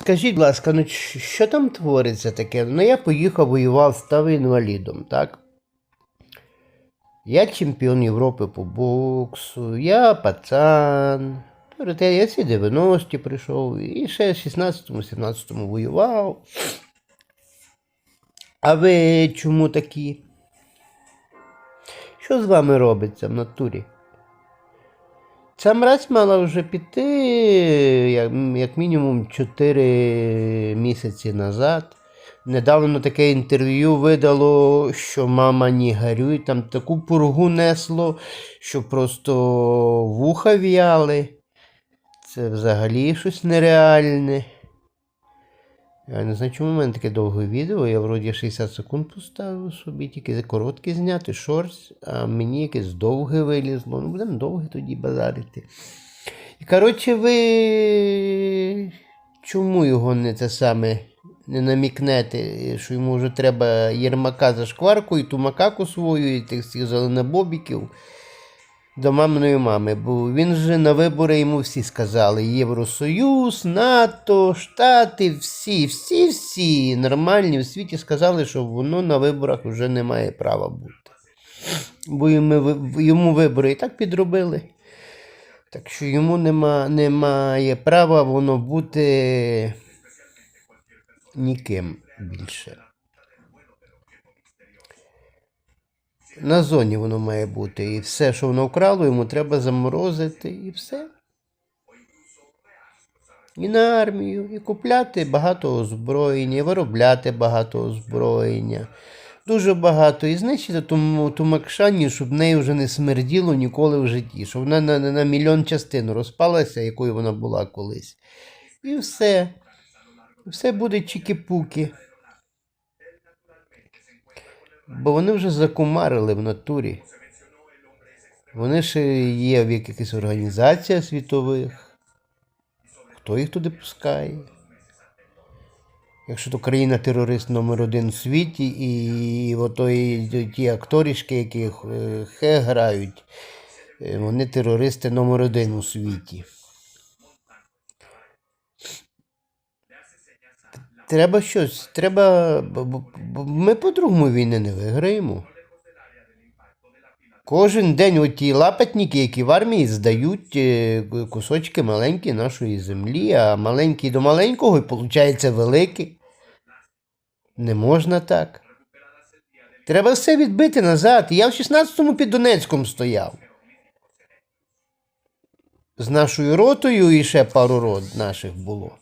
Скажіть, будь ласка, ну що там твориться таке? Ну я поїхав, воював, став інвалідом, так? Я чемпіон Європи по боксу, я пацан. Проте я ці 90-ті прийшов і ще в 16-17 воював. А ви чому такі? Що з вами робиться в натурі? Ця мразь мала вже піти як, мінімум 4 місяці назад. Недавно таке інтерв'ю видало, що мама не горюй, там таку пургу несло, що просто вуха в'яли. Це взагалі щось нереальне. Я не знаю, чому в мене таке довге відео. Я вроді 60 секунд поставив собі, тільки коротке зняти, шорт, а мені якесь довге вилізло. Ну, будемо довге тоді базарити. І коротше, ви чому його не те саме не намікнете, що йому вже треба Єрмака за шкварку і ту макаку свою, і тих всіх зеленобобіків до маминої мами, бо він же на вибори йому всі сказали: Євросоюз, НАТО, Штати, всі, всі, всі нормальні в світі сказали, що воно на виборах вже не має права бути. Бо йому, ви- йому вибори і так підробили. Так що йому нема, немає права воно бути ніким більше. На зоні воно має бути. І все, що воно вкрало, йому треба заморозити і все. І на армію, і купляти багато озброєння, і виробляти багато озброєння. Дуже багато. І знищити ту, ту Макшані, щоб нею вже не смерділо ніколи в житті, щоб вона на, на, на мільйон частин розпалася, якою вона була колись. І все. Все буде чікі-пуки. Бо вони вже закумарили в натурі. Вони ще є в якихось організаціях світових. Хто їх туди пускає? Якщо то країна-терорист номер один у світі, і ото ті акторішки, які е, хе грають, е, вони терористи номер один у світі. Треба щось, треба. Ми по-другому війни не виграємо. Кожен день оті лапатники, які в армії здають е, кусочки маленькі нашої землі, а маленький до маленького і виходить великий. Не можна так. Треба все відбити назад. Я в 16-му під Донецьком стояв. З нашою ротою і ще пару рот наших було.